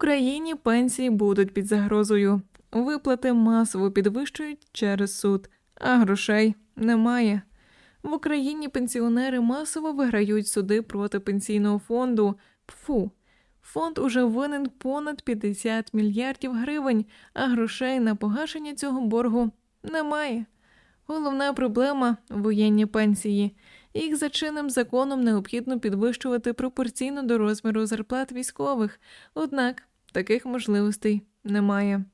Україні пенсії будуть під загрозою. Виплати масово підвищують через суд, а грошей немає. В Україні пенсіонери масово виграють суди проти пенсійного фонду. Пфу. Фонд уже винен понад 50 мільярдів гривень, а грошей на погашення цього боргу немає. Головна проблема воєнні пенсії. Їх за чинним законом необхідно підвищувати пропорційно до розміру зарплат військових, однак таких можливостей немає.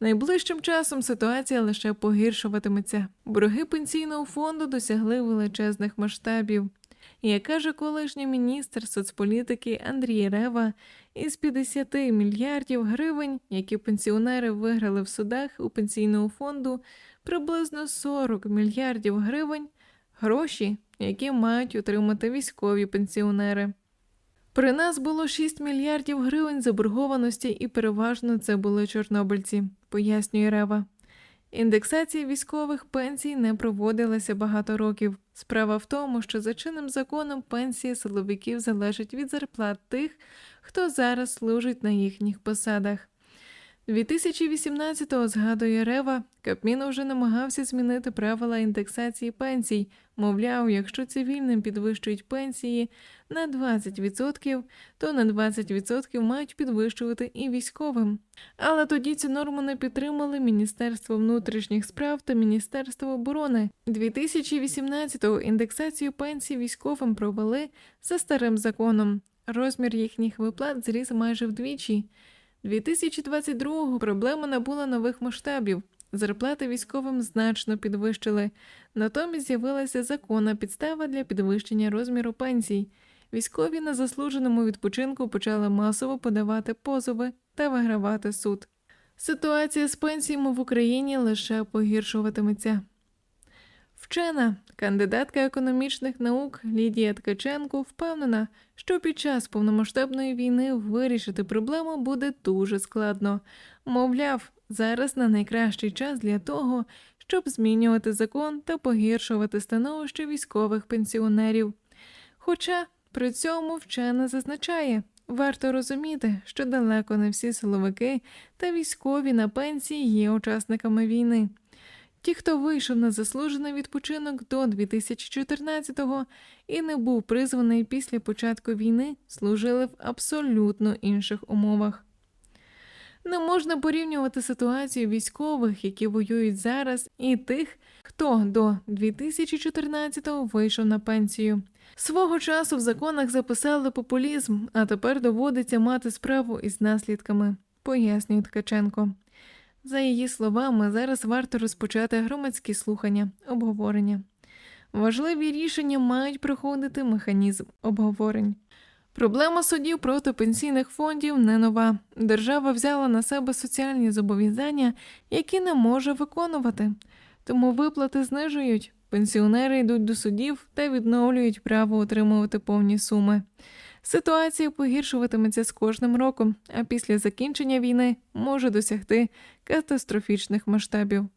Найближчим часом ситуація лише погіршуватиметься. Борги пенсійного фонду досягли величезних масштабів. Як каже колишній міністр соцполітики Андрій Рева, із 50 мільярдів гривень, які пенсіонери виграли в судах у пенсійного фонду, приблизно 40 мільярдів гривень гроші, які мають отримати військові пенсіонери. При нас було 6 мільярдів гривень заборгованості, і переважно це були чорнобильці, пояснює Рева. Індексація військових пенсій не проводилася багато років. Справа в тому, що за чинним законом пенсії силовиків залежать від зарплат тих, хто зараз служить на їхніх посадах. 2018-го, згадує Рева, Кабмін вже намагався змінити правила індексації пенсій. Мовляв, якщо цивільним підвищують пенсії на 20%, то на 20% мають підвищувати і військовим. Але тоді цю норму не підтримали Міністерство внутрішніх справ та Міністерство оборони. 2018-го індексацію пенсій військовим провели за старим законом. Розмір їхніх виплат зріс майже вдвічі. 2022-го проблема набула нових масштабів. Зарплати військовим значно підвищили. Натомість з'явилася законна підстава для підвищення розміру пенсій. Військові на заслуженому відпочинку почали масово подавати позови та вигравати суд. Ситуація з пенсіями в Україні лише погіршуватиметься. Вчена, кандидатка економічних наук Лідія Ткаченко впевнена, що під час повномасштабної війни вирішити проблему буде дуже складно. Мовляв, зараз на найкращий час для того, щоб змінювати закон та погіршувати становище військових пенсіонерів. Хоча при цьому вчена зазначає, варто розуміти, що далеко не всі силовики та військові на пенсії є учасниками війни. Ті, хто вийшов на заслужений відпочинок до 2014-го і не був призваний після початку війни, служили в абсолютно інших умовах. Не можна порівнювати ситуацію військових, які воюють зараз, і тих, хто до 2014-го вийшов на пенсію. Свого часу в законах записали популізм, а тепер доводиться мати справу із наслідками, пояснює Ткаченко. За її словами, зараз варто розпочати громадські слухання, обговорення. Важливі рішення мають проходити механізм обговорень. Проблема судів проти пенсійних фондів не нова. Держава взяла на себе соціальні зобов'язання, які не може виконувати, тому виплати знижують. Пенсіонери йдуть до судів та відновлюють право отримувати повні суми. Ситуація погіршуватиметься з кожним роком, а після закінчення війни може досягти катастрофічних масштабів.